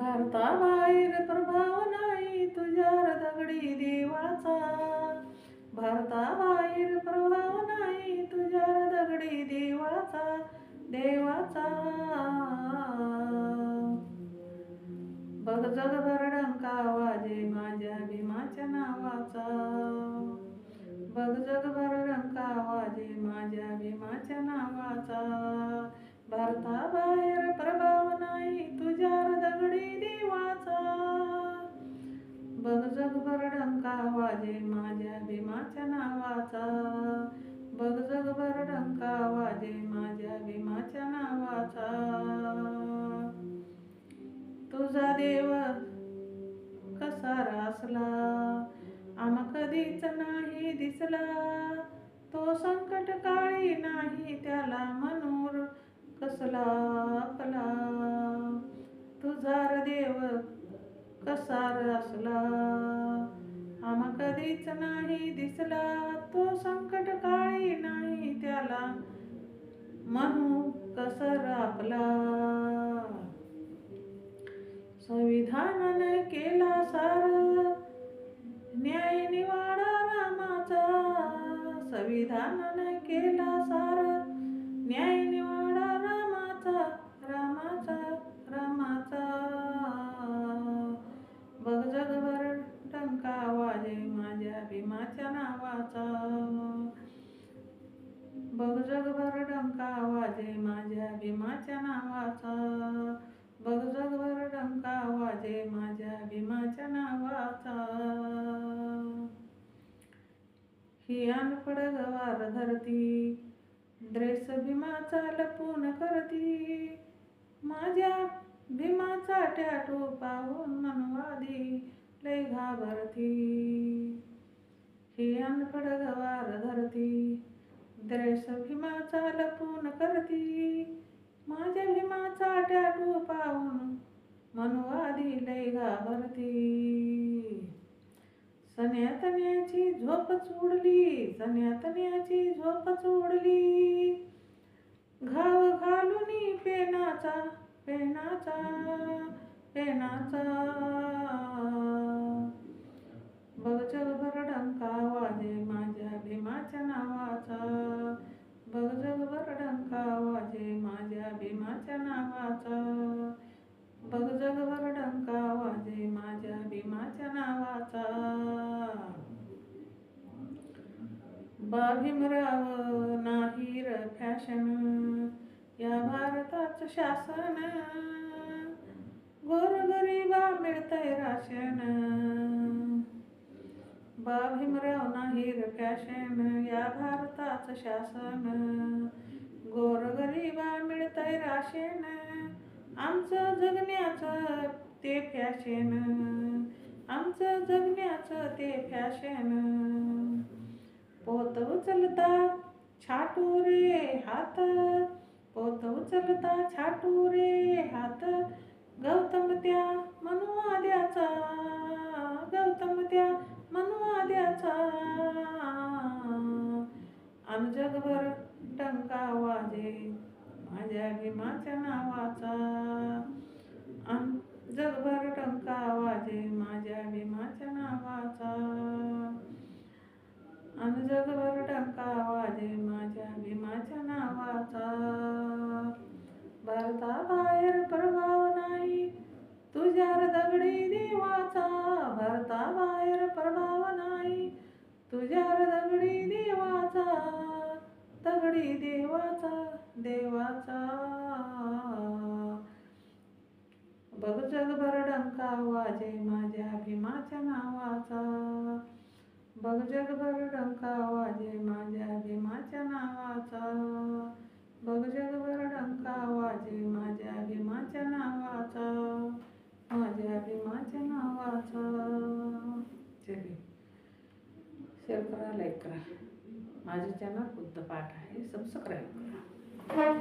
भारताबाहेर प्रभाव नाही तुझ्या दगडी देवाचा. भारताबाहेर प्रभाव नाही तुझ्या दगडी देवाचा देवाचा. बघ जगभर डंका वाजे माझ्या भीमाच्या नावाचा. बघ जगभर डंका वाजे माझ्या भीमाच्या नावाचा. भारताबाहेर प्रभाव नाही तुझ्या दगडी देवाचा. बघ जगभर डंका वाजे माझ्या भीमाच्या नावाचा. बघ जगभर डंका वाजे माझ्या भीमाच्या नावाचा. तुझा देव कसा रासला आम कधीच नाही दिसला. तो संकट काळी नाही त्याला मनूर कसला आपला? तुझार देव कसार असला? आम कधीच नाही दिसला तो संकट काळी नाही त्याला. म्हणू कसर आपला? संविधानाने केला सार न्याय निवाडा रामाचा. संविधानाने केला सार न्याय निवाडा भीमाच्या नावाचा. बघ जगभर डंका वाजे माझ्या भीमाच्या नावाचा. ही अनपड गवार धरती द्रेस भीमाचा लपून करती. माझ्या भीमाचा टॅटू पाहून मनवादी लय घाबरती. ही अनपड गवार धरती द्रेस भीमाचा लपून करती. माझ्या भीमाचा टॅटू पाहून मनवा लय घाबरती. सन्यातन्याची झोप चोडली सन्यातन्याची झोप चोडली घाव घालून पेनाचा पेनाचा पेनाचा. भीमाच्या नावाचा. बघ जगभर डंका वाजे माझ्या भीमाच्या नावाचा. बाभीमराव नाही र फॅशन. या भारताचं शासन. गोरगरीबा मिळतंय राशन. बाभीमराव नाही र फॅशन. या भारताचं शासन. गोरगरीबा मिळतंय राशन. आमचं जगण्याचं ते फॅशन आमचं जगण्याचं ते फॅशन पोत उचलता छाटू रे हात. पोत उचलता छाटू रे हात. गौतम त्या मनुवाद्याचा. गौतम त्या मनुवाद्याचा अन जगभर टंका वाजे माझ्या भीमाच्या नावाचा. अन जगभर टंका वाजे माझ्या भीमाच्या नावाचा. आणि जगभर टंका वाजे माझ्या भीमाच्या नावाचा. बघ जगभर डंका वाजे माझ्या भीमाच्या नावाचा. बघ जगभर डंका वाजे माझ्या भीमाच्या नावाचा. माझ्या भीमाच्या नावाचा. जय शेअर करा लाईक करा. माझे चॅनल बुद्ध पाठ आहे सबस्क्राईब करा.